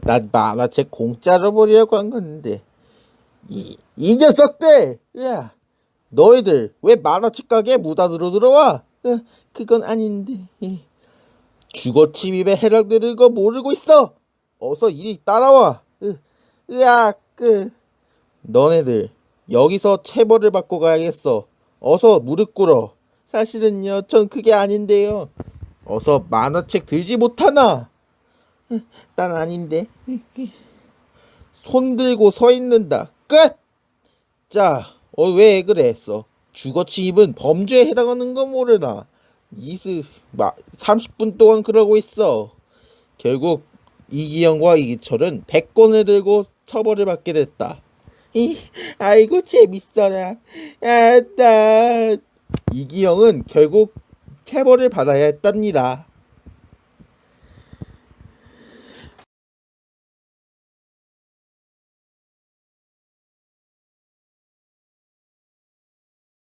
난 만화책 공짜로 보려고 한 건데. 이, 이 녀석들! 야 너희들 왜 만화책 가게에 무단으로 들어와? 어, 그건 아닌데. 예. 주거 침입에 해당되는 거 모르고 있어. 어서 이리 따라와. 으, 으악 그 너네들 여기서 체벌을 받고 가야겠어. 어서 무릎 꿇어. 사실은요 전 그게 아닌데요. 어서 만화책 들지 못하나 난 아닌데. 손 들고 서 있는다. 끝! 자, 어, 왜 그래 했어? 주거 침입은 범죄에 해당하는 거 모르나? 이스, 막, 30분 동안 그러고 있어. 결국, 이기영과 이기철은 100건을 들고 처벌을 받게 됐다. 이, 아이고, 재밌어라. 아, 나. 이기영은 결국 체벌을 받아야 했답니다.